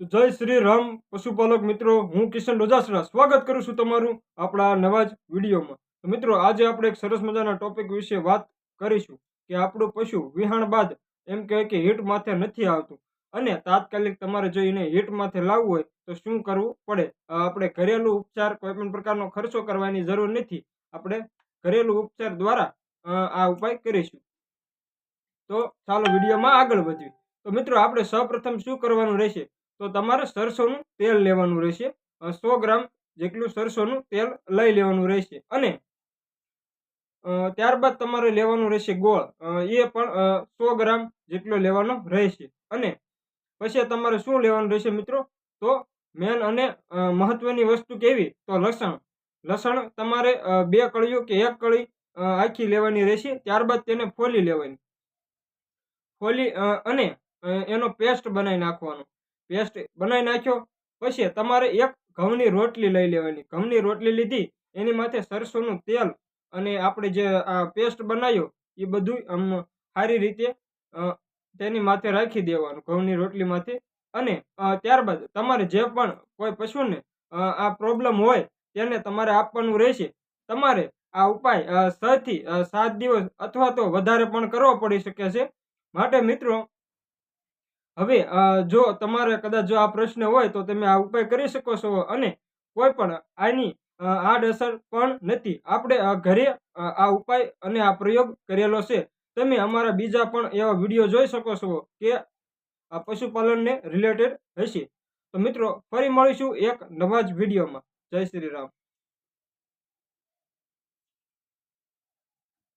તો જય શ્રી રામ, પશુપાલક મિત્રો, હું કિશન ડોજાસરા સ્વાગત કરું છું તમારું આપણા નવા જ વિડીયોમાં. તો મિત્રો, આજે આપણે એક સરસ મજાના ટોપિક વિશે વાત કરીશું કે આપણું પશુ વિહાણ બાદ એમ કહે કે હીટ માથે નથી આવતું. અને તાત્કાલિક તમારે જો એને હીટ માથે લાવવું હોય તો શું કરવું પડે? આપણે ઘરેલું ઉપચાર કોઈ પણ પ્રકારનો ખર્ચો કરવાની જરૂર નથી. આપણે ઘરેલું ઉપચાર દ્વારા આ ઉપાય કરીશું. તો ચાલો વિડીયોમાં આગળ વધીએ. તો મિત્રો, આપણે સૌપ્રથમ શું કરવાનું રહેશે? તો તમારે સરસોનું તેલ લેવાનું રહેશે. સો ગ્રામ જેટલું સરસોનું તેલ લઈ લેવાનું રહેશે. અને ત્યારબાદ તમારે લેવાનું રહેશે ગોળ. એ પણ સો ગ્રામ જેટલો લેવાનો રહેશે. અને પછી તમારે શું લેવાનું રહેશે મિત્રો? તો મેન અને મહત્વની વસ્તુ કેવી? તો લસણ. લસણ તમારે બે કળીઓ કે એક કળી આખી લેવાની રહેશે. ત્યારબાદ તેને ફોલી લેવાની. ફોલી અને એનો પેસ્ટ બનાવી નાખવાનો. પેસ્ટ બનાવી નાખ્યો. પછી તમારે એક ઘઉંની રોટલી લઈ લેવાની. ઘઉંની રોટલી લીધી એની માથે સરસોનું તેલ અને આપણે જે આ પેસ્ટ બનાવ્યો એ બધું આમ સારી રીતે તેની માથે રાખી દેવાનું ઘઉંની રોટલી માથે. અને ત્યારબાદ તમારે જે પણ કોઈ પશુને આ પ્રોબ્લેમ હોય તેને તમારે આપવાનું રહેશે. તમારે આ ઉપાય અ, છ થી અ, સાત દિવસ અથવા તો વધારે પણ કરવો પડી શકે છે. માટે મિત્રો હવે જો તમારે કદાચ જો આ પ્રશ્ન હોય તો તમે આ ઉપાય કરી શકો છો અને કોઈ પણ આની આડઅસર પણ નથી. આપણે ઘરે આ ઉપાય અને આ પ્રયોગ કરેલો છે. તમે અમારા બીજા પણ એવા વીડિયો જોઈ શકો છો કે આ પશુપાલનને રિલેટેડ હશે. તો મિત્રો, ફરી મળીશું એક નવા જ વિડીયોમાં. જય શ્રી રામ.